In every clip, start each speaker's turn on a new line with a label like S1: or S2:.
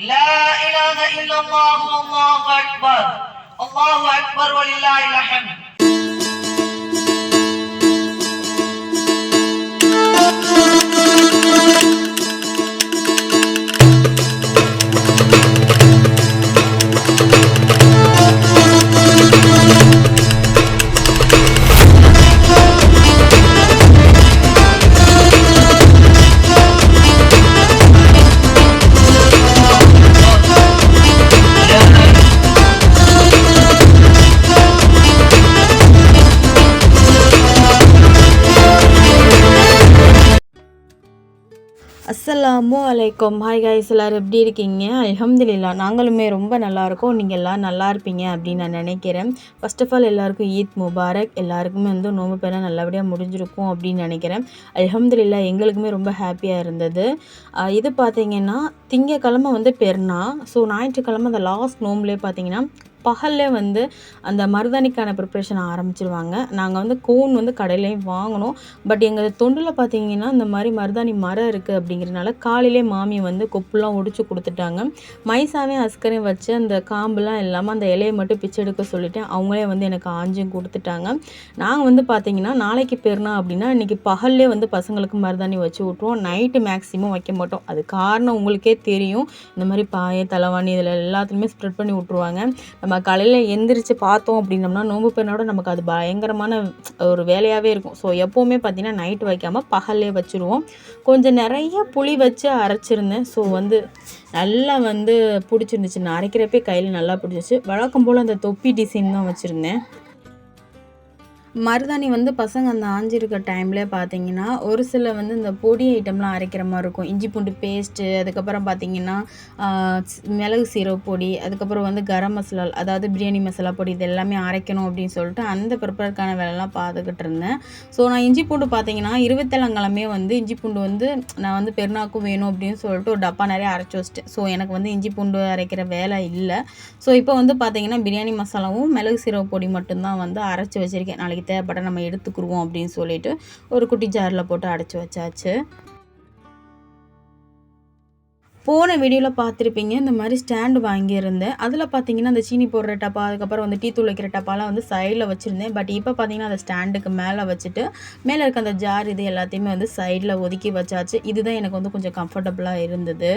S1: لا إله إلا الله والله أكبر. الله أكبر ولله الحمد.
S2: அஸ்ஸலாமு அலைக்கும். Hi guys எல்லோரும் எப்படி இருக்கீங்க? அல்ஹம்துலில்லா நாங்களுமே ரொம்ப நல்லாயிருக்கோம் நீங்கள் எல்லாம் நல்லா இருப்பீங்க அப்படின்னு நான் நினைக்கிறேன். ஃபர்ஸ்ட் ஆஃப் ஆல் எல்லாருக்கும் ஈத் முபாரக். எல்லாருக்குமே வந்து நோம்பு பெற நல்லபடியாக முடிஞ்சிருக்கும் அப்படின்னு நினைக்கிறேன். அல்ஹம்துலில்லா எங்களுக்குமே ரொம்ப ஹாப்பியாக இருந்தது. இது பார்த்தீங்கன்னா திங்கக்கிழமை வந்து பெருனா ஸோ ஞாயிற்றுக்கிழமை அந்த லாஸ்ட் நோம்புலேயே பார்த்தீங்கன்னா பகல்லே வந்து அந்த மருதாணிக்கான ப்ரிப்ரேஷன் ஆரம்பிச்சிருவாங்க. நாங்கள் வந்து கோன் வந்து கடையிலையும் வாங்கினோம் பட் எங்கள் தொண்டில் பார்த்தீங்கன்னா இந்த மாதிரி மருதாணி மரம் இருக்குது அப்படிங்கிறனால காலையிலே மாமி வந்து கொப்புலாம் ஒடிச்சு கொடுத்துட்டாங்க. மைசாவையும் அஸ்கரையும் வச்சு அந்த காம்புலாம் இல்லாமல் அந்த இலையை மட்டும் பிச்சை எடுக்க சொல்லிவிட்டு அவங்களே வந்து எனக்கு ஆஞ்சும் கொடுத்துட்டாங்க. நாங்கள் வந்து பார்த்தீங்கன்னா நாளைக்கு பெருனா அப்படின்னா இன்றைக்கி பகல்லே வந்து பசங்களுக்கு மருதாணி வச்சு விட்ருவோம் நைட்டு மேக்ஸிமம் வைக்க மாட்டோம். அது காரணம் உங்களுக்கே தெரியும். இந்த மாதிரி பாய தலைவாணி இதில் எல்லாத்துலேயுமே ஸ்ப்ரெட் பண்ணி விட்ருவாங்க நம்ம காலையில் எந்திரிச்சு பார்த்தோம் அப்படின்னம்னா நோம்பு பெண்ணோட நமக்கு அது பயங்கரமான ஒரு வேலையாகவே இருக்கும். ஸோ எப்போவுமே பார்த்திங்கன்னா நைட் வைக்காமல் பகல்லே வச்சுருவோம். கொஞ்சம் நிறைய புளி வச்சு அரைச்சிருந்தேன். ஸோ வந்து நல்லா வந்து பிடிச்சிருந்துச்சு. நான் அரைக்கிறப்பே கையில் நல்லா பிடிச்சிச்சு வழக்கம் போல் அந்த தொப்பி டிசைன் தான் வச்சுருந்தேன். மருதாணி வந்து பசங்க அந்த ஆஞ்சிருக்க டைமில் பார்த்தீங்கன்னா ஒரு சில வந்து இந்த பொடி ஐட்டம்லாம் அரைக்கிற மாதிரி இருக்கும். இஞ்சி பூண்டு பேஸ்ட்டு அதுக்கப்புறம் பார்த்தீங்கன்னா மிளகு சீரக பொடி அதுக்கப்புறம் வந்து கரம் மசாலா அதாவது பிரியாணி மசாலா பொடி இது எல்லாமே அரைக்கணும் அப்படின்னு சொல்லிட்டு அந்த ப்ரிப்பேருக்கான வேலைலாம் பார்த்துக்கிட்டு இருந்தேன். ஸோ நான் இஞ்சி பூண்டு பார்த்தீங்கன்னா இருபத்தேழாங்கிழமையே வந்து இஞ்சி பூண்டு வந்து நான் வந்து பெருநாக்கும் வேணும் அப்படின்னு சொல்லிட்டு ஒரு டப்பா நிறைய அரைச்சி வச்சிட்டேன். ஸோ எனக்கு வந்து இஞ்சி பூண்டு அரைக்கிற வேலை இல்லை. ஸோ இப்போ வந்து பார்த்தீங்கன்னா பிரியாணி மசாலாவும் மிளகு சீரக பொடி மட்டும்தான் வந்து அரைச்சி வச்சுருக்கேன். நாளைக்கு தேவைப்பட்ட நம்ம எடுத்துக்குருவோம் அப்படின்னு சொல்லிட்டு ஒரு குட்டி ஜாரில் போட்டு அடைச்சி வச்சாச்சு. போன வீடியோவில் பார்த்துருப்பீங்க இந்த மாதிரி ஸ்டாண்டு வாங்கியிருந்தேன். அதில் பார்த்தீங்கன்னா அந்த சீனி போடுற டப்பா அதுக்கப்புறம் வந்து டீ தூள் வைக்கிற டப்பாலாம் வந்து சைடில் வச்சுருந்தேன். பட் இப்போ பார்த்தீங்கன்னா அந்த ஸ்டாண்டுக்கு மேலே வச்சுட்டு மேலே இருக்க அந்த ஜார் இது எல்லாத்தையுமே வந்து சைடில் ஒதுக்கி வச்சாச்சு. இதுதான் எனக்கு வந்து கொஞ்சம் கம்ஃபர்டபுளாக இருந்தது.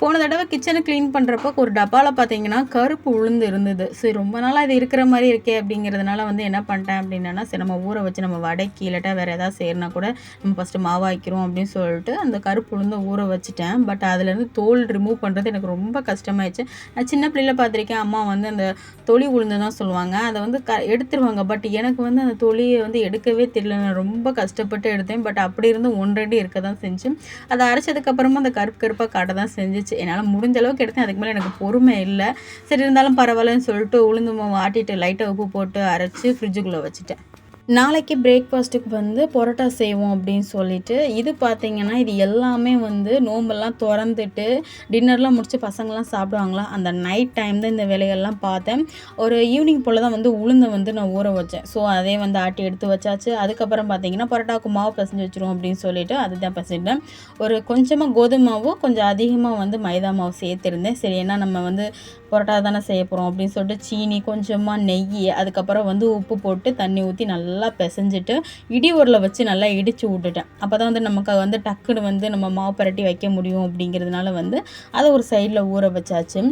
S2: போன தடவை கிச்சனை க்ளீன் பண்ணுறப்போ ஒரு டப்பாவில் பார்த்தீங்கன்னா கருப்பு உளுந்து இருந்தது. சரி ரொம்ப நாளாக இது இருக்கிற மாதிரி இருக்கே அப்படிங்கிறதுனால வந்து என்ன பண்ணிட்டேன் அப்படின்னா சரி நம்ம ஊற வச்சு நம்ம வடைக்கு இல்லாட்டா வேறு ஏதாவது செய்யறனா கூட நம்ம ஃபஸ்ட்டு மாவாய்க்கிறோம் அப்படின்னு சொல்லிட்டு அந்த கருப்பு உளுந்தை ஊற வச்சுட்டேன். பட் அதுலேருந்து தோல் ரிமூவ் பண்ணுறது எனக்கு ரொம்ப கஷ்டமாயிடுச்சு. நான் சின்ன பிள்ளையில பார்த்துருக்கேன் அம்மா வந்து அந்த தொளி உளுந்து தான் சொல்லுவாங்க. அதை வந்து க எடுத்துருவாங்க. பட் எனக்கு வந்து அந்த தொழியை வந்து எடுக்கவே தெரியல. நான் ரொம்ப கஷ்டப்பட்டு எடுத்தேன். பட் அப்படி இருந்து ஒன்றடி இருக்க தான் செஞ்சு அதை அரைச்சதுக்கப்புறமா அந்த கருப்பு கருப்பாக காட்ட தான் செஞ்சுச்சு என்னால் முடிஞ்ச அளவுக்கு எடுத்தேன். அதுக்கு மேலே எனக்கு பொறுமை இல்லை. சரி இருந்தாலும் பரவாயில்லன்னு சொல்லிட்டு உளுந்து மாவு ஆட்டிட்டு லைட்டாக உப்பு போட்டு அரைச்சி ஃப்ரிட்ஜுக்குள்ளே வச்சுட்டேன். நாளைக்கு பிரேக்ஃபாஸ்ட்டுக்கு வந்து பரோட்டா செய்வோம் அப்படின்னு சொல்லிட்டு இது பார்த்திங்கன்னா இது எல்லாமே வந்து நோம்பெல்லாம் திறந்துட்டு டின்னர்லாம் முடித்து பசங்கள்லாம் சாப்பிடுவாங்களா அந்த நைட் டைம் தான் இந்த வேலைகள்லாம் பார்த்தேன். ஒரு ஈவினிங் போல் தான் வந்து உளுந்தை வந்து நான் ஊற வச்சேன். ஸோ அதே வந்து ஆட்டி எடுத்து வச்சாச்சு. அதுக்கப்புறம் பார்த்தீங்கன்னா பரோட்டாவுக்கு மாவு பசஞ்சு வச்சிருவோம் அப்படின்னு சொல்லிட்டு அதுதான் பிசைட்டேன் ஒரு கொஞ்சமாக கோதுமை மாவு கொஞ்சம் அதிகமாக வந்து மைதா மாவு சேர்த்துருந்தேன். சரி ஏன்னா நம்ம வந்து பரோட்டா தானே செய்ய போகிறோம் அப்படின்னு சொல்லிட்டு சீனி கொஞ்சமாக நெய் அதுக்கப்புறம் வந்து உப்பு போட்டு தண்ணி ஊற்றி நல்லா பிசைஞ்சிட்டு இடி உரில் வச்சு நல்லா இடித்து விட்டுட்டேன். அப்போ தான் வந்து நமக்கு வந்து டக்குன்னு வந்து நம்ம மாவு பரட்டி வைக்க முடியும் அப்படிங்கிறதுனால வந்து அதை ஒரு சைடில் ஊற வச்சாச்சு.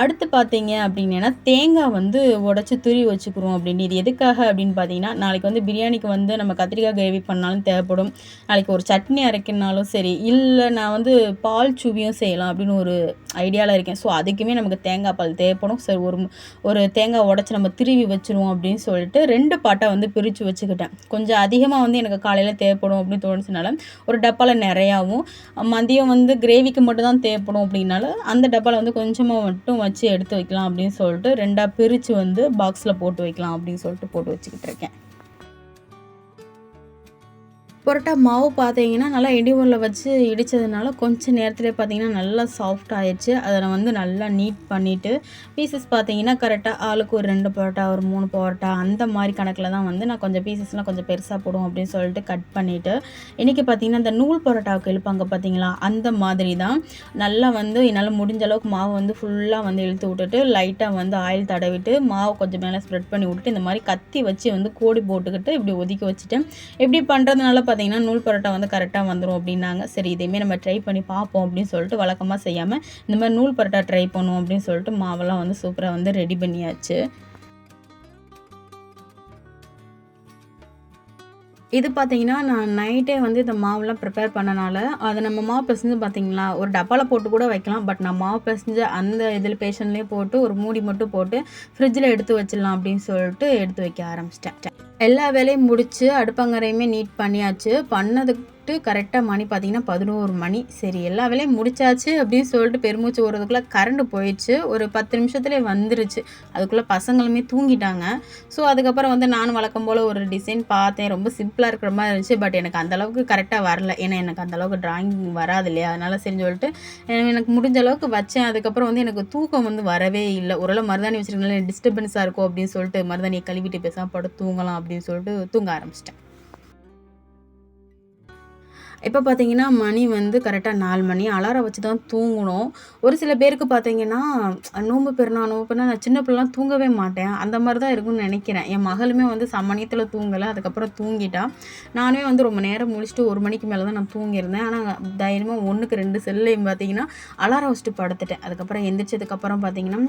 S2: அடுத்து பார்த்தீங்க அப்படின்னா தேங்காய் வந்து உடச்சி துருவி வச்சுக்கிறோம் அப்படின்னு. இது எதுக்காக அப்படின்னு பார்த்தீங்கன்னா நாளைக்கு வந்து பிரியாணிக்கு வந்து நம்ம கத்திரிக்காய் கிரேவி பண்ணாலும் தேவைப்படும். நாளைக்கு ஒரு சட்னி அரைக்கணுனாலும் சரி இல்லை நான் வந்து பால் சுவியும் செய்யலாம் அப்படின்னு ஒரு ஐடியாவில் இருக்கேன். ஸோ அதுக்குமே நமக்கு தேங்காய் பால் தேவைப்படும். சரி ஒரு ஒரு தேங்காய் உடச்சி நம்ம திருவி வச்சுருவோம் அப்படின்னு சொல்லிட்டு ரெண்டு பாட்டை வந்து பிரித்து வச்சுக்கிட்டேன். கொஞ்சம் அதிகமாக வந்து எனக்கு காலையில் தேவைப்படும் அப்படின்னு தோணுச்சுனால ஒரு டப்பாவில் நிறையாவும் மதியம் வந்து கிரேவிக்கு மட்டும் தான் தேவைப்படும் அப்படின்னால அந்த டப்பாவில் வந்து கொஞ்சமாக மட்டும் வச்சு எடுத்து வைக்கலாம் அப்படின்னு சொல்லிட்டு ரெண்டாக பிரித்து வந்து பாக்ஸில் போட்டு வைக்கலாம் அப்படின்னு சொல்லிட்டு போட்டு வச்சுக்கிட்டு இருக்கேன். பரோட்டா மாவு பார்த்தீங்கன்னா நல்லா இடிமுறையில் வச்சு இடித்ததுனால கொஞ்சம் நேரத்துலேயே பார்த்தீங்கன்னா நல்லா சாஃப்ட் ஆயிடுச்சு அதை நான் வந்து நல்லா நீட் பண்ணிவிட்டு பீசஸ் பார்த்தீங்கன்னா கரெக்டாக ஆளுக்கு ஒரு ரெண்டு பரோட்டா ஒரு மூணு பரோட்டா அந்த மாதிரி கணக்கில் தான் வந்து நான் கொஞ்சம் பீசஸ்லாம் கொஞ்சம் பெருசாக போடும் அப்படின்னு சொல்லிட்டு கட் பண்ணிவிட்டு இன்றைக்கி பார்த்தீங்கன்னா இந்த நூல் பரோட்டாவுக்கு இழுப்பாங்க பார்த்தீங்களா? அந்த மாதிரி தான். நல்லா வந்து என்னால் முடிஞ்ச அளவுக்கு மாவு வந்து ஃபுல்லாக வந்து இழுத்து விட்டுட்டு லைட்டாக வந்து ஆயில் தடவிட்டு மாவு கொஞ்சம் மேலே ஸ்ப்ரெட் பண்ணி விட்டுட்டு இந்த மாதிரி கத்தி வச்சு வந்து கோடி போட்டுக்கிட்டு இப்படி ஒதுக்கி வச்சுட்டேன் இப்படி பண்ணுறதுனால பார்த்தீங்கன்னா நூல் பரோட்டா வந்து கரெக்டாக வந்துடும் அப்படின்னாங்க. சரி இதேமாரி நம்ம ட்ரை பண்ணி பார்ப்போம் அப்படின்னு சொல்லிட்டு வழக்கமாக செய்யாமல் இந்த மாதிரி நூல் பரோட்டா ட்ரை பண்ணுவோம் அப்படின்னு சொல்லிட்டு மாவெல்லாம் வந்து சூப்பராக வந்து ரெடி பண்ணியாச்சு. இது பார்த்தீங்கன்னா நான் நைட்டே வந்து இந்த மாவுலாம் ப்ரிப்பேர் பண்ணனால அதை நம்ம மாவு பிசைஞ்சு பார்த்தீங்களா ஒரு டப்பாவில் போட்டு கூட வைக்கலாம். பட் நான் மாவு பிசைஞ்சு அந்த இதில் பேஷன்லேயே போட்டு ஒரு மூடி மட்டும் போட்டு ஃப்ரிட்ஜில் எடுத்து வச்சிடலாம் அப்படின்னு சொல்லிட்டு எடுத்து வைக்க ஆரம்பிச்சிட்டேன். எல்லா வேலையும் முடித்து அடுப்பங்கரையுமே நீட் பண்ணியாச்சு. பண்ணதுக்கு கரெக்டாக மணி பார்த்தீங்கன்னா பதினோரு மணி. சரி எல்லா வேலையும் முடிச்சாச்சு அப்படின்னு சொல்லிட்டு பெருமூச்சு ஓடுறதுக்குள்ளே கரண்ட் போயிடுச்சு. ஒரு பத்து நிமிஷத்துலேயே வந்துருச்சு. அதுக்குள்ளே பசங்களுமே தூங்கிட்டாங்க. ஸோ அதுக்கப்புறம் வந்து நானும் வழக்கம் போல் ஒரு டிசைன் பார்த்தேன். ரொம்ப சிம்பிளாக இருக்கிற மாதிரி இருந்துச்சு. பட் எனக்கு அந்தளவுக்கு கரெக்டாக வரல. ஏன்னா எனக்கு அந்தளவுக்கு டிராயிங் வராது இல்லையா? அதனால் சரின்னு சொல்லிட்டு எனக்கு முடிஞ்ச அளவுக்கு வச்சேன். அதுக்கப்புறம் வந்து எனக்கு தூக்கம் வந்து வரவே இல்லை. ஓரளவு மருதாணி வச்சிருக்கனால டிஸ்டர்பன்ஸாக இருக்கும் அப்படின்னு சொல்லிட்டு மருதாணியை கழுவிட்டு பேசாமல் படம் தூங்கலாம் அப்படின்னு சொல்லிட்டு தூங்க ஆரம்பிச்சிட்டேன். இப்போ பார்த்தீங்கன்னா மணி வந்து கரெக்டாக நாலு மணி. அலாரம் வச்சு தான் தூங்கணும். ஒரு சில பேருக்கு பார்த்தீங்கன்னா நோம்பு பெருனா நோம்பு பெருனா நான் சின்ன பிள்ளைலாம் தூங்கவே மாட்டேன். அந்த மாதிரி தான் இருக்கும்னு நினைக்கிறேன். என் மகளுமே வந்து சமணியத்தில் தூங்கலை. அதுக்கப்புறம் தூங்கிட்டா. நானுமே வந்து ரொம்ப நேரம் முடிச்சுட்டு ஒரு மணிக்கு மேலே தான் நான் தூங்கியிருந்தேன். ஆனால் தைரியமாக ஒன்றுக்கு ரெண்டு செல்லையும் பார்த்தீங்கன்னா அலாரம் வச்சுட்டு படுத்துட்டேன். அதுக்கப்புறம் எந்திரிச்சதுக்கப்புறம் பார்த்தீங்கன்னா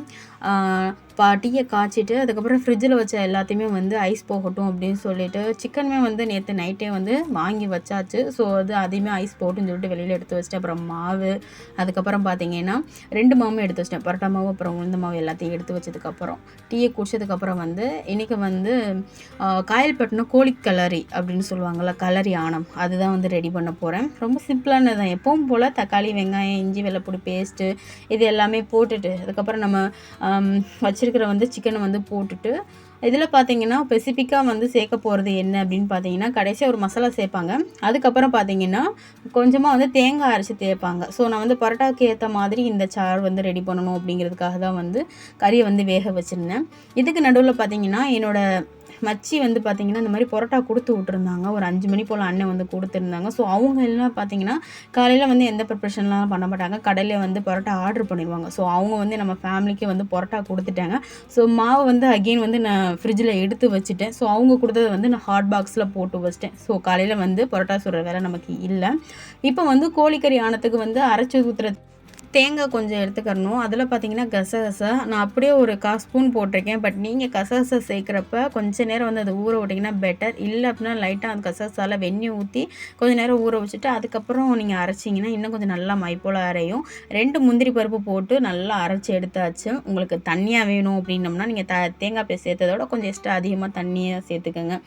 S2: பா டீயை காய்ச்சிட்டு அதுக்கப்புறம் ஃப்ரிட்ஜில் வச்ச எல்லாத்தையுமே வந்து ஐஸ் போகட்டும் அப்படின்னு சொல்லிட்டு சிக்கனுமே வந்து நேற்று நைட்டே வந்து வாங்கி வச்சாச்சு. ஸோ அது அதையுமே ஐஸ் போட்டுன்னு சொல்லிட்டு வெளியில் எடுத்து வச்சிட்டேன் அப்புறம் மாவு அதுக்கப்புறம் பார்த்தீங்கன்னா ரெண்டு மாவும் எடுத்து வச்சிட்டேன். பரோட்டா மாவு அப்புறம் உளுந்த மாவு எல்லாத்தையும் எடுத்து வச்சதுக்கப்புறம் டீயை குடிச்சதுக்கப்புறம் வந்து இன்றைக்கி வந்து காயல்பட்டினம் கோழி கலரி அப்படின்னு சொல்லுவாங்கள்ல கலரி ஆனம் அதுதான் வந்து ரெடி பண்ண போகிறேன் ரொம்ப சிம்பிளானது தான் எப்பவும் போல் தக்காளி வெங்காயம் இஞ்சி வெள்ளைப்பொடி பேஸ்ட்டு இது எல்லாமே போட்டுட்டு அதுக்கப்புறம் நம்ம வச்சுருக்கிற வந்து சிக்கனை வந்து போட்டுட்டு இதில் பார்த்தீங்கன்னா ஸ்பெசிஃபிக்காக வந்து சேர்க்க போகிறது என்ன அப்படின்னு பார்த்தீங்கன்னா கடைசியாக ஒரு மசாலா சேர்ப்பாங்க. அதுக்கப்புறம் பார்த்தீங்கன்னா கொஞ்சமாக வந்து தேங்காய் அரைச்சி தேய்ப்பாங்க. ஸோ நான் வந்து பரோட்டாவுக்கு ஏற்ற மாதிரி இந்த சார் வந்து ரெடி பண்ணணும் அப்படிங்கிறதுக்காக தான் வந்து கறியை வந்து வேக வச்சுருந்தேன். இதுக்கு நடுவில் பார்த்தீங்கன்னா என்னோடய மச்சி வந்து பார்த்தீங்கன்னா இந்த மாதிரி பரோட்டா கொடுத்து விட்ருந்தாங்க ஒரு அஞ்சு மணி போல் அண்ணன் வந்து கொடுத்துருந்தாங்க. ஸோ அவங்க எல்லாம் பார்த்தீங்கன்னா காலையில் வந்து எந்த ப்ரிப்ரேஷன்லாம் பண்ண மாட்டாங்க. கடையில் வந்து பரோட்டா ஆர்டர் பண்ணிடுவாங்க. ஸோ அவங்க வந்து நம்ம ஃபேமிலிக்கு வந்து பரோட்டா கொடுத்துட்டாங்க. ஸோ மாவு வந்து அகெயின் வந்து நான் ஃப்ரிட்ஜில் எடுத்து வச்சுட்டேன். ஸோ அவங்க கொடுத்ததை வந்து நான் ஹாட் பாக்ஸில் போட்டு வச்சிட்டேன். ஸோ காலையில் வந்து பரோட்டா சுடுற வேலை நமக்கு இல்லை. இப்போ வந்து கோழிக்கறி ஆனத்துக்கு வந்து அரைச்சி ஊற்றுற தேங்காய் கொஞ்சம் எடுத்துக்கிறணும். அதில் பார்த்தீங்கன்னா கசகசை. நான் அப்படியே ஒரு கா ஸ்பூன் போட்டிருக்கேன். பட் நீங்கள் கசகசா சேர்க்குறப்ப கொஞ்ச நேரம் வந்து அதை ஊற விட்டிங்கன்னா பெட்டர் இல்லை அப்படின்னா லைட்டாக அந்த கசகசால வெந்நி ஊற்றி கொஞ்சம் நேரம் ஊற வச்சுட்டு அதுக்கப்புறம் நீங்கள் அரைச்சிங்கன்னா இன்னும் கொஞ்சம் நல்லா மைப்போல் அரையும். ரெண்டு முந்திரி பருப்பு போட்டு நல்லா அரைச்சி எடுத்தாச்சு. உங்களுக்கு தண்ணியாக வேணும் அப்படின்னம்னா நீங்கள் த தேங்காய் போய் சேர்த்ததோட கொஞ்சம் எக்ஸ்ட்ரா அதிகமாக தண்ணியாக சேர்த்துக்கோங்க.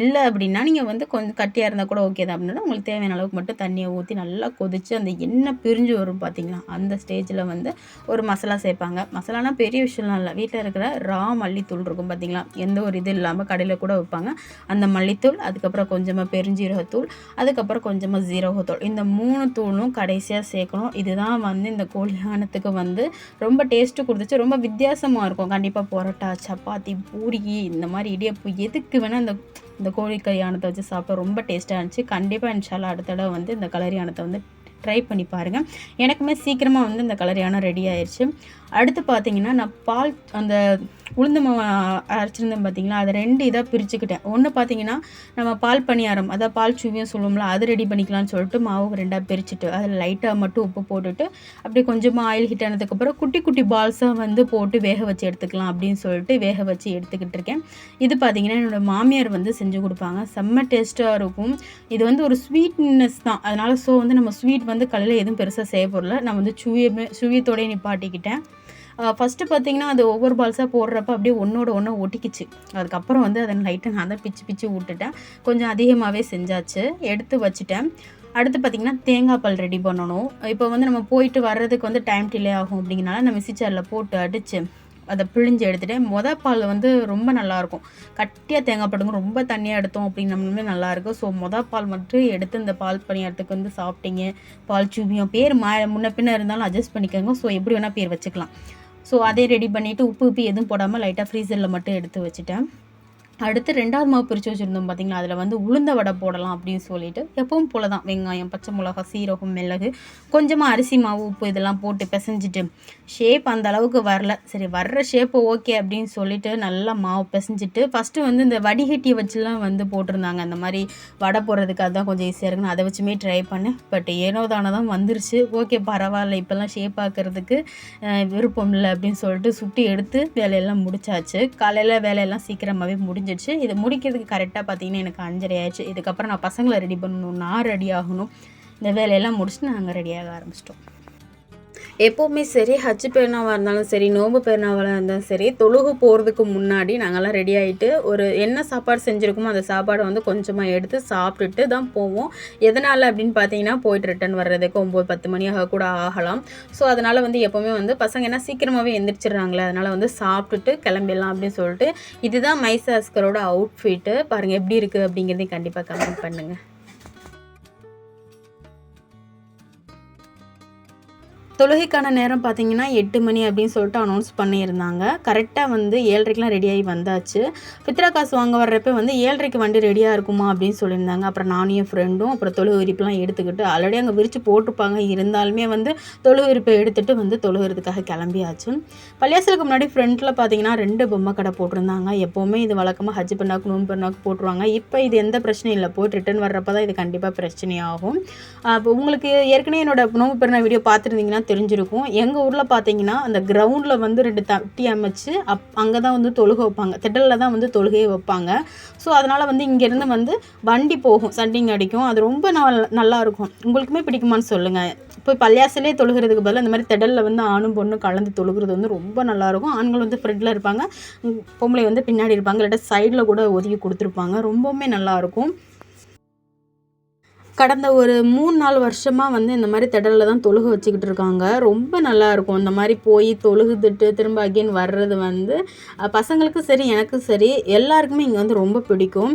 S2: இல்லை அப்படின்னா நீங்கள் வந்து கொஞ்சம் கட்டியாக இருந்தால் கூட ஓகே தான். அப்படின்னா உங்களுக்கு தேவையான அளவுக்கு மட்டும் தண்ணியை ஊற்றி நல்லா கொதித்து அந்த எண்ணெய் பிரிஞ்சு வரும் பார்த்தீங்களா அந்த ஸ்டேஜில் வந்து ஒரு மசாலா சேர்ப்பாங்க மசாலானா பெரிய விஷயம்லாம் இல்லை. வீட்டில் இருக்கிற ரா மல்லித்தூள் இருக்கும் பார்த்தீங்களா எந்த ஒரு இது இல்லாமல் கடையில் கூட வைப்பாங்க. அந்த மல்லித்தூள் அதுக்கப்புறம் கொஞ்சமாக பெருஞ்சீரகத்தூள் அதுக்கப்புறம் கொஞ்சமாக ஜீரகத்தூள் இந்த மூணு தூளும் கடைசியாக சேர்க்கணும். இதுதான் வந்து இந்த கோழியானத்துக்கு வந்து ரொம்ப டேஸ்ட்டு கொடுத்துச்சு. ரொம்ப வித்தியாசமாக இருக்கும். கண்டிப்பாக பரோட்டா சப்பாத்தி பூரி இந்த மாதிரி இடியப்பு எதுக்கு வேணால் இந்த இந்த கோழி கல்யாணத்தை வச்சு சாப்பிட ரொம்ப டேஸ்ட்டாக இருந்துச்சு. கண்டிப்பாக இன்ஷால்லா அடுத்த தடவை வந்து இந்த கலரியானத்தை வந்து ட்ரை பண்ணி பாருங்கள் எனக்குமே சீக்கிரமாக வந்து இந்த கலர் யானம் ரெடி ஆயிடுச்சு அடுத்து பார்த்தீங்கன்னா நான் பால் அந்த உளுந்து மாவு அரைச்சிருந்தேன் பார்த்தீங்களா அதை ரெண்டு இதாக பிரிச்சுக்கிட்டேன். ஒன்று பார்த்தீங்கன்னா நம்ம பால் பணியாரம் அதாவது பால் சுவியும் சொல்லுவோம்ல அது ரெடி பண்ணிக்கலாம்னு சொல்லிட்டு மாவு ரெண்டாக பிரிச்சுட்டு அதில் லைட்டாக மட்டும் உப்பு போட்டுட்டு அப்படியே கொஞ்சமாக ஆயில் ஹீட் ஆனதுக்கப்புறம் குட்டி குட்டி பால்ஸாக வந்து போட்டு வேக வச்சு எடுத்துக்கலாம் அப்படின்னு சொல்லிட்டு வேக வச்சு எடுத்துக்கிட்டு இருக்கேன். இது பார்த்தீங்கன்னா என்னோடய மாமியார் வந்து செஞ்சு கொடுப்பாங்க. செம்ம டேஸ்ட்டாக இருக்கும். இது வந்து ஒரு ஸ்வீட்னஸ் தான். அதனால் ஸோ வந்து நம்ம ஸ்வீட் வந்து கலையில் எதுவும் பெருசாக செய்ய போடல நான் வந்து சுவியமே சுவியத்தோடய நிப்பாட்டிக்கிட்டேன். ஃபஸ்ட்டு பார்த்தீங்கன்னா அது ஒவ்வொரு பால்ஸாக போடுறப்ப அப்படியே ஒன்றோட ஒன்று ஒட்டிக்கிச்சு. அதுக்கப்புறம் வந்து அதை லைட்டை நான் தான் பிச்சு பிச்சு விட்டுட்டேன் கொஞ்சம் அதிகமாகவே செஞ்சாச்சு. எடுத்து வச்சுட்டேன். அடுத்து பார்த்திங்கன்னா தேங்காய் பால் ரெடி பண்ணணும். இப்போ வந்து நம்ம போயிட்டு வர்றதுக்கு வந்து டைம் டிலே ஆகும் அப்படிங்கிறனால நம்ம மிக்சி ஜாரில் போட்டு அடித்து அதை பிழிஞ்சு எடுத்துகிட்டு மொதல் பால் வந்து ரொம்ப நல்லாயிருக்கும் கட்டியாக தேங்காய் படுங்க ரொம்ப தண்ணியாக எடுத்தோம் அப்படின்னமே நல்லாயிருக்கும் ஸோ மொதல் பால் மட்டும் எடுத்து இந்த பால் பணியாரத்துக்கு வந்து சாப்பிட்டீங்க. பால் சூபியம் பேர் மா முன்ன பின்ன இருந்தாலும் அட்ஜஸ்ட் பண்ணிக்கோங்க. ஸோ எப்படி வேணால் பேர் வச்சுக்கலாம். ஸோ அதே ரெடி பண்ணிவிட்டு உப்பு உப்பு எதுவும் போடாமல் லைட்டாக ஃப்ரீசரில் மட்டும் எடுத்து வச்சுட்டேன். அடுத்து ரெண்டாவது மாவு பிரித்து வச்சுருந்தோம் பார்த்திங்களா அதில் வந்து உளுந்த வடை போடலாம் அப்படின்னு சொல்லிட்டு எப்பவும் போல தான் வெங்காயம் பச்சை மிளகா சீரகம் மிளகு கொஞ்சமாக அரிசி மாவு உப்பு இதெல்லாம் போட்டு பிசைஞ்சிட்டு ஷேப் அந்த அளவுக்கு வரல. சரி வர்ற ஷேப்பு ஓகே அப்படின்னு சொல்லிட்டு நல்லா மாவு பிசைஞ்சிட்டு ஃபஸ்ட்டு வந்து இந்த வடிகட்டி வச்சுலாம் வந்து போட்டிருந்தாங்க. அந்த மாதிரி வடை போடுறதுக்கு தான் கொஞ்சம் ஈஸியாக இருக்குன்னு அதை வச்சுமே ட்ரை பண்ணேன். பட் ஏனோ தானே தான் வந்துருச்சு. ஓகே பரவாயில்ல. இப்போல்லாம் ஷேப் ஆக்கிறதுக்கு விருப்பம் இல்லை அப்படின்னு சொல்லிட்டு சுட்டி எடுத்து வேலையெல்லாம் முடிச்சாச்சு. காலையில் வேலையெல்லாம் சீக்கிரமாகவே முடிஞ்சு முடிஞ்சிடுச்சு. இது முடிக்கிறதுக்கு கரெக்டாக பார்த்தீங்கன்னா எனக்கு அஞ்சரை ஆயிடுச்சு. இதுக்கப்புறம் நான் பசங்களை ரெடி பண்ணணும். நான் ரெடி ஆகணும். இந்த வேலையெல்லாம் முடிச்சுட்டு நாங்கள் ரெடியாக ஆரம்பிச்சிட்டோம். எப்போவுமே சரி ஹஜ் பெருநாவாக இருந்தாலும் சரி நோம்பு பெருநாவாக இருந்தாலும் சரி தொழுகு போகிறதுக்கு முன்னாடி நாங்கள்லாம் ரெடி ஆகிட்டு ஒரு என்ன சாப்பாடு செஞ்சுருக்கோமோ அந்த சாப்பாடை வந்து கொஞ்சமாக எடுத்து சாப்பிட்டுட்டு தான் போவோம். எதனால் அப்படின்னு பார்த்தீங்கன்னா போயிட்டு ரிட்டன் வர்றதுக்கு ஒம்பது பத்து மணி ஆக கூட ஆகலாம். ஸோ அதனால் வந்து எப்போவுமே வந்து பசங்க என்ன சீக்கிரமாகவே எந்திரிச்சிடுறாங்களே அதனால் வந்து சாப்பிட்டுட்டு கிளம்பிடலாம் அப்படின்னு சொல்லிட்டு இதுதான் மைசாஸ்கரோட அவுட்ஃபிட்டு பாருங்கள் எப்படி இருக்குது அப்படிங்கிறதையும் கண்டிப்பாக கமெண்ட் பண்ணுங்கள் தொழுகைக்கான நேரம் பார்த்தீங்கன்னா எட்டு மணி அப்படின்னு சொல்லிட்டு அனௌன்ஸ் பண்ணியிருந்தாங்க. கரெக்டாக வந்து ஏழரைக்கெலாம் ரெடியாகி வந்தாச்சு. பித்ரா காசு வாங்க வர்றப்ப வந்து ஏழரைக்கு வண்டி ரெடியாக இருக்குமா அப்படின்னு சொல்லியிருந்தாங்க. அப்புறம் நானும் என் ஃப்ரெண்டும் அப்புறம் தொழு விரிப்புலாம் எடுத்துக்கிட்டு ஆல்ரெடி அங்கே விரித்து போட்டிருப்பாங்க. இருந்தாலுமே வந்து தொழு விரிப்பை எடுத்துகிட்டு வந்து தொழுகிறதுக்காக கிளம்பியாச்சு. பள்ளியாசலுக்கு முன்னாடி ஃப்ரண்ட்டில் பார்த்தீங்கன்னா ரெண்டு பொம்மை கடை போட்டிருந்தாங்க. எப்போவுமே இது வழக்கமாக ஹஜ் பண்ணாக்கு நோம்பு பண்ணாக்கு போட்டுருவாங்க. இப்போ இது எந்த பிரச்சனையும் இல்லை. போய் ரிட்டர்ன் வர்றப்ப தான் இது கண்டிப்பாக பிரச்சனையாகும். இப்போ உங்களுக்கு ஏற்கனவே என்னோட நோம்பு பெருநாள் வீடியோ பார்த்துருந்தீங்கன்னா தெரிஞ்சிருக்கும். எங்கள் ஊரில் பார்த்தீங்கன்னா அந்த கிரவுண்டில் வந்து ரெண்டு தட்டி அமைச்சு அப் அங்கே தான் வந்து தொழுகை வைப்பாங்க. திடலில் தான் வந்து தொழுகையை வைப்பாங்க. ஸோ அதனால் வந்து இங்கேருந்து வந்து வண்டி போகும். சண்டிங் அடிக்கும். அது ரொம்ப நல் நல்லா இருக்கும் உங்களுக்குமே பிடிக்குமான்னு சொல்லுங்கள் இப்போ பள்ளியாசிலே தொழுகிறதுக்கு பதிலாக இந்த மாதிரி திடலில் வந்து ஆணும் பொண்ணும் கலந்து தொழுகிறது வந்து ரொம்ப நல்லாயிருக்கும் ஆண்கள் வந்து ஃப்ரெண்டில் இருப்பாங்க. பொம்பளை வந்து பின்னாடி இருப்பாங்க. இல்லாட்டா சைடில் கூட ஒதுக்கி கொடுத்துருப்பாங்க. ரொம்பவுமே நல்லாயிருக்கும் கடந்த ஒரு மூணு நாலு வருஷமாக வந்து இந்த மாதிரி திடலில் தான் தொழுக வச்சுக்கிட்டு இருக்காங்க. ரொம்ப நல்லா இருக்கும். இந்த மாதிரி போய் தொழுகுதுட்டு திரும்ப அகெயின் வர்றது வந்து பசங்களுக்கும் சரி எனக்கும் சரி எல்லாருக்குமே இங்கே வந்து ரொம்ப பிடிக்கும்.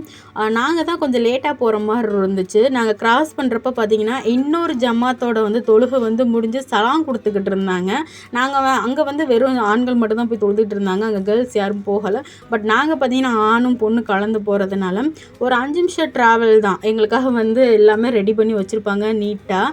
S2: நாங்கள் தான் கொஞ்சம் லேட்டாக போகிற மாதிரி இருந்துச்சு. நாங்கள் கிராஸ் பண்ணுறப்ப பார்த்தீங்கன்னா இன்னொரு ஜமாத்தோட வந்து தொழுகை வந்து முடிஞ்சு சலாம் கொடுத்துக்கிட்டு இருந்தாங்க. நாங்கள் அங்கே வந்து வெறும் ஆண்கள் மட்டும்தான் போய் தொழுதுட்டு இருந்தாங்க. அங்கே கேர்ள்ஸ் யாரும் போகலை. பட் நாங்கள் பார்த்தீங்கன்னா ஆணும் பொண்ணு கலந்து போகிறதுனால ஒரு அஞ்சு நிமிஷம் ட்ராவல் தான். எங்களுக்காக வந்து எல்லாமே ரெடி பண்ணி வச்சுருப்பாங்க நீட்டாக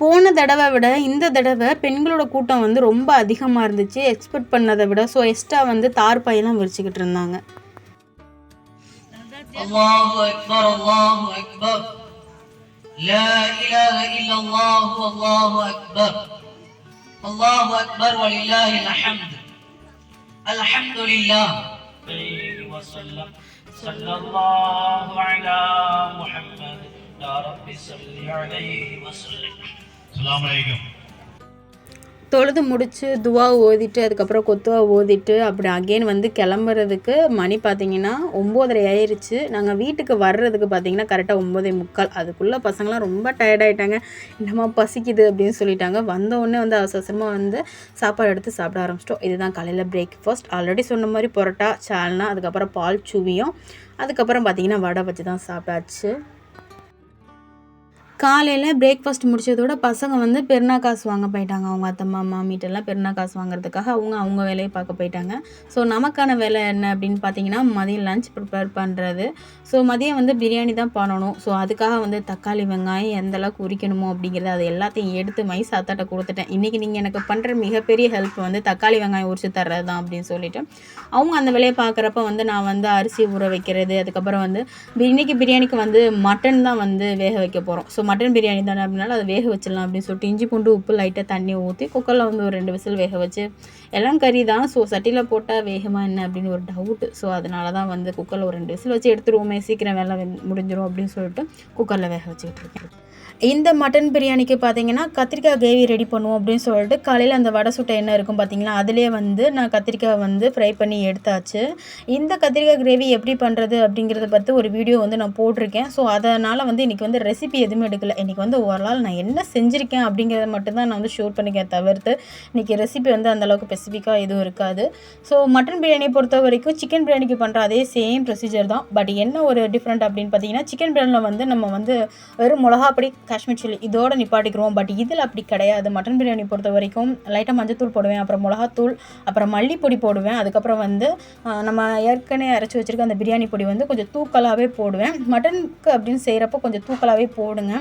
S2: போன தடவை விட இந்த தடவை பெண்களோட கூட்டம் வந்து ரொம்ப அதிகமாக இருந்துச்சு. எக்ஸ்பெக்ட் பண்ணதை விட ஸோ எக்ஸ்ட்ரா வந்து தார் பையெல்லாம் விரிச்சுக்கிட்டு இருந்தாங்க.
S1: الله أكبر الله أكبر. لا إله إلا الله والله أكبر. الله أكبر ولله الحمد. الحمد لله. عليه وسلم صلى الله على محمد. يا رب صل عليه وسلم.
S3: السلام عليكم.
S2: தொழுது முடித்து துவா ஓதிட்டு அதுக்கப்புறம் கொத்துவா ஓதிட்டு அப்படி அகெயின் வந்து கிளம்புறதுக்கு மணி பார்த்தீங்கன்னா ஒம்போதரை ஆயிடுச்சு நாங்கள் வீட்டுக்கு வர்றதுக்கு பார்த்தீங்கன்னா கரெக்டாக ஒம்போதே முக்கால். அதுக்குள்ளே பசங்களாம் ரொம்ப டயர்டாயிட்டாங்க என்னம்மா பசிக்குது அப்படின்னு சொல்லிட்டாங்க. வந்தவுடனே வந்து அவசரமாக வந்து சாப்பாடு எடுத்து சாப்பிட ஆரம்பிச்சிட்டோம். இதுதான் காலையில் பிரேக்ஃபாஸ்ட் ஆல்ரெடி சொன்ன மாதிரி பரோட்டா சால்னா அதுக்கப்புறம் பால் சுவியும் அதுக்கப்புறம் பார்த்தீங்கன்னா வடை வச்சு தான் சாப்பிட்டாச்சு. காலையில் பிரேக்ஃபாஸ்ட் முடிச்சதோட பசங்க வந்து பெருனா காசு வாங்க போயிட்டாங்க. அவங்க அத்தை மாமிட்டெல்லாம் மீட்டெல்லாம் காசு வாங்குறதுக்காக அவங்க அவங்க வேலையை பார்க்க போயிட்டாங்க. ஸோ நமக்கான வேலை என்ன அப்படின்னு பார்த்தீங்கன்னா மதியம் லஞ்ச் ப்ரிப்பேர் பண்ணுறது ஸோ மதியம் வந்து பிரியாணி தான் பண்ணணும். ஸோ அதுக்காக வந்து தக்காளி வெங்காயம் எந்த அளவுக்கு உரிக்கணுமோ அப்படிங்கிறது அது எல்லாத்தையும் எடுத்து மை சாத்தாட்ட கொடுத்துட்டேன். இன்றைக்கி நீங்கள் எனக்கு பண்ணுற மிகப்பெரிய ஹெல்ப் வந்து தக்காளி வெங்காயம் உரிச்சு தர்றது தான் அப்படின்னு சொல்லிட்டு. அவங்க அந்த வேலையை பார்க்குறப்ப வந்து நான் வந்து அரிசி ஊற வைக்கிறது. அதுக்கப்புறம் வந்து இன்றைக்கி பிரியாணிக்கு வந்து மட்டன் தான் வந்து வேக வைக்க போகிறோம் ஸோ மட்டன் பிரியாணி தானே அப்படினால அதை வேக வச்சிடலாம் அப்படின்னு சொல்லிட்டு இஞ்சி பூண்டு உப்பு லைட்டாக தண்ணி ஊற்றி குக்கரில் வந்து ஒரு ரெண்டு விசில் வேக வச்சு எல்லாம் கறி தான். ஸோ சட்டியில் போட்டால் வேகமாக என்ன அப்படின்னு ஒரு டவுட்டு ஸோ அதனால தான் வந்து குக்கரில் ஒரு ரெண்டு விசில் வச்சு எடுத்துருவோமே. சீக்கிரம் வேலை முடிஞ்சிடும் அப்படின்னு சொல்லிட்டு குக்கரில் வேக வச்சுக்கிட்டு இருக்கேன். இந்த மட்டன் பிரியாணிக்கு பார்த்தீங்கன்னா கத்திரிக்காய் கிரேவி ரெடி பண்ணுவோம் அப்படின்னு சொல்லிட்டு காலையில் அந்த வடை சுட்டை என்ன இருக்கும் பார்த்தீங்களா அதிலே வந்து நான் கத்திரிக்காய் வந்து ஃப்ரை பண்ணி எடுத்தாச்சு. இந்த கத்திரிக்காய் கிரேவி எப்படி பண்ணுறது அப்படிங்கிறத பற்றி ஒரு வீடியோ வந்து நான் போட்டிருக்கேன். ஸோ அதனால் வந்து இன்றைக்கி வந்து ரெசிபி எதுவுமே எடுக்கல. இன்றைக்கி வந்து ஓரளால் நான் என்ன செஞ்சுருக்கேன் அப்படிங்கிறத மட்டும்தான் நான் வந்து ஷூட் பண்ணிக்கேன் தவிர்த்து இன்றைக்கி ரெசிபி வந்து அந்தளவுக்கு ஸ்பெசிஃபிக்காக எதுவும் இருக்காது. ஸோ மட்டன் பிரியாணியை பொறுத்த வரைக்கும் சிக்கன் பிரியாணிக்கு பண்ணுற அதே சேம் ப்ரொசீஜர் தான். பட் என்ன ஒரு டிஃப்ரெண்ட் அப்படின்னு பார்த்தீங்கன்னா சிக்கன் பிரியாணியில் வந்து நம்ம வந்து வெறும் மிளகாப்படி காஷ்மீர் சில்லி இதோட நிப்பாட்டிக்கிறோம் பட் இதில் அப்படி கிடையாது. மட்டன் பிரியாணி பொறுத்த வரைக்கும் லைட்டாக மஞ்சத்தூள் போடுவேன். அப்புறம் மிளகாத்தூள் அப்புறம் மல்லிப்பொடி போடுவேன். அதுக்கப்புறம் வந்து நம்ம ஏற்கனவே அரைச்சி வச்சுருக்க அந்த பிரியாணி பொடி வந்து கொஞ்சம் தூக்கலாகவே போடுவேன். மட்டனுக்கு அப்படின்னு செய்கிறப்போ கொஞ்சம் தூக்கலாகவே போடுங்க.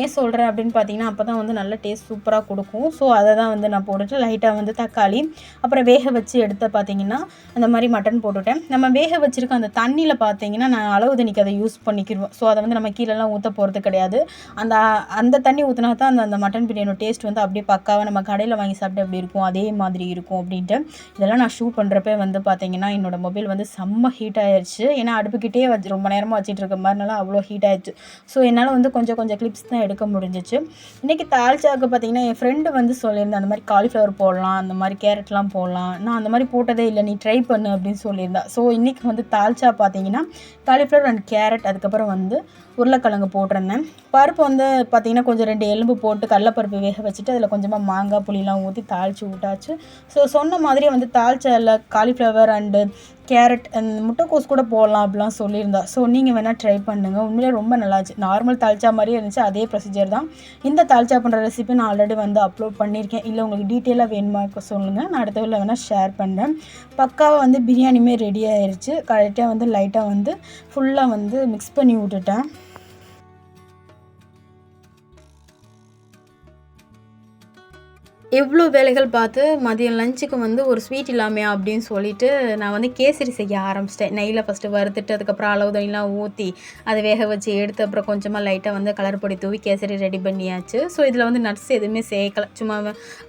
S2: ஏன் சொல்கிறேன் அப்படின்னு பார்த்தீங்கன்னா அப்போ தான் வந்து நல்ல டேஸ்ட் சூப்பராக கொடுக்கும். ஸோ அதை தான் வந்து நான் போட்டுட்டு லைட்டாக வந்து தக்காளி அப்புறம் வேக வச்சு எடுத்து பார்த்தீங்கன்னா அந்த மாதிரி மட்டன் போட்டுவிட்டேன் நம்ம வேக வச்சுருக்க அந்த தண்ணியில் பார்த்தீங்கன்னா நான் அளவு தண்ணிக்கு அதை யூஸ் பண்ணிக்கிடுவோம் ஸோ அதை வந்து நம்ம கீழெல்லாம் ஊற்ற போகிறது கிடையாது. அந்த அந்த தண்ணி ஊற்றினா தான் அந்த அந்த மட்டன் பிரியாணியோட டேஸ்ட் வந்து அப்படியே பக்காவாக நம்ம கடையில் வாங்கி சாப்பிட்டு அப்படி இருக்கும். அதே மாதிரி இருக்கும் அப்படின்ட்டு. இதெல்லாம் நான் ஷூட் பண்ணுறப்ப வந்து பார்த்தீங்கன்னா என்னோட மொபைல் வந்து செம்ம ஹீட் ஆயிடுச்சு ஏன்னா அடுப்புக்கிட்டே வச்சு ரொம்ப நேரமாக வச்சுட்டு இருக்க மாதிரினால அவ்வளோ ஹீட் ஆயிடுச்சு ஸோ என்னால் வந்து கொஞ்சம் கொஞ்சம் கிளிப்ஸ் தான் எடுக்க முடிஞ்சிச்சு. இன்றைக்கி தால்ச்சாவுக்கு பார்த்தீங்கன்னா என் ஃப்ரெண்டு வந்து சொல்லியிருந்தேன் அந்த மாதிரி காலிஃப்ளவர் போடலாம் அந்த மாதிரி கேரட்லாம் போடலாம். நான் அந்த மாதிரி போட்டதே இல்லை நீ ட்ரை பண்ணு அப்படின்னு சொல்லியிருந்தா. ஸோ இன்றைக்கி வந்து தால்ச்சா பார்த்தீங்கன்னா காலிஃப்ளவர் அண்ட் கேரட் அதுக்கப்புறம் வந்து உருளைக்கிழங்கு போட்டிருந்தேன். பருப்பு வந்து பார்த்திங்கன்னா கொஞ்சம் ரெண்டு எலும்பு போட்டு கடலப்பருப்பு வேக வச்சுட்டு அதில் கொஞ்சமாக மாங்காய் புளிலாம் ஊற்றி தாளித்து விட்டாச்சு. ஸோ சொன்ன மாதிரியே வந்து தாளிச்சல காலிஃப்ளவர் அண்டு கேரட் அந்த முட்டைக்கோஸ் கூட போடலாம் அப்படிலாம் சொல்லியிருந்தா. ஸோ நீங்கள் வேணால் ட்ரை பண்ணுங்கள் உண்மையிலே ரொம்ப நல்லாச்சு நார்மல் தாளிச்சா மாதிரியே இருந்துச்சு. அதே ப்ரொசீஜர் தான். இந்த தாளிச்சா பண்ணுற ரெசிபி நான் ஆல்ரெடி வந்து அப்லோட் பண்ணியிருக்கேன். இல்லை உங்களுக்கு டீட்டெயிலாக வேணுமா சொல்லுங்கள் நான் அடுத்த வீட்டில் வேணால் ஷேர் பண்ணுறேன் பக்காவாக வந்து பிரியாணியுமே ரெடி ஆயிடுச்சு கரெக்டாக வந்து லைட்டாக வந்து ஃபுல்லாக வந்து மிக்ஸ் பண்ணி விட்டுட்டேன். எவ்வளோ வேலைகள் பார்த்து மதியம் லஞ்சுக்கு வந்து ஒரு ஸ்வீட் இல்லாமையா அப்படின்னு சொல்லிட்டு நான் வந்து கேசரி செய்ய ஆரம்பிச்சிட்டேன். நெய்யில் ஃபஸ்ட்டு வறுத்துட்டு அதுக்கப்புறம் அளவு தண்ணிலாம் ஊற்றி அதை வேக வச்சு எடுத்து அப்புறம் கொஞ்சமாக லைட்டாக வந்து கலர் பொடி தூவி கேசரி ரெடி பண்ணியாச்சு. ஸோ இதில் வந்து நட்ஸ் எதுவுமே சேர்க்கல. சும்மா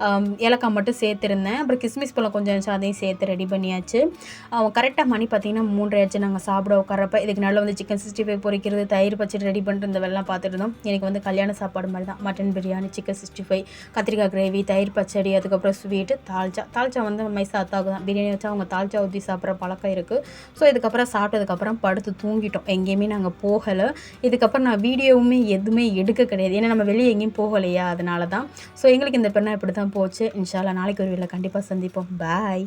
S2: ஆம், ஏலக்காய் மட்டும் சேர்த்துருந்தேன். அப்புறம் கிஸ்மிஸ் பழம் கொஞ்சம் இருந்துச்சு அதையும் சேர்த்து ரெடி பண்ணியாச்சு. கரெக்டாக மணி பார்த்தீங்கன்னா மூன்றரை ஆச்சு. நாங்கள் சாப்பிட உட்காரப்ப இதுக்கு நல்ல வந்து சிக்கன் சிக்ஸ்டி ஃபைவ் பொரிக்கிறது தயிர் பச்சடி ரெடி பண்ணிட்டு இந்த வெள்ளம் பார்த்துட்டு இருந்தோம். எனக்கு வந்து கல்யாண சாப்பாடு மாதிரி தான். Mutton biryani chicken sixty five கத்திரிக்காய் கிரேவி தயிர் பச்சடி அதுக்கப்புறம் ஸ்வீட்டு தால்ச்சா தால்ச்சா வந்து மைசாத்தாக்கு தான். பிரியாணி வச்சா அவங்க தால்ச்சா ஊற்றி சாப்பிட்ற பழக்கம் இருக்குது ஸோ இதுக்கப்புறம் சாப்பிட்டதுக்கப்புறம் படுத்து தூங்கிட்டோம். எங்கேயுமே நாங்கள் போகலை. இதுக்கப்புறம் நான் வீடியோவுமே எதுவுமே எடுக்க கிடையாது. ஏன்னா நம்ம வெளியே எங்கேயும் போகலையா? அதனால தான் ஸோ எங்களுக்கு இந்த பெண்ணா இப்படி தான் போச்சு. இன்ஷால்லா நாளைக்கு ஒரு வீட்டில் கண்டிப்பாக சந்திப்போம். பாய்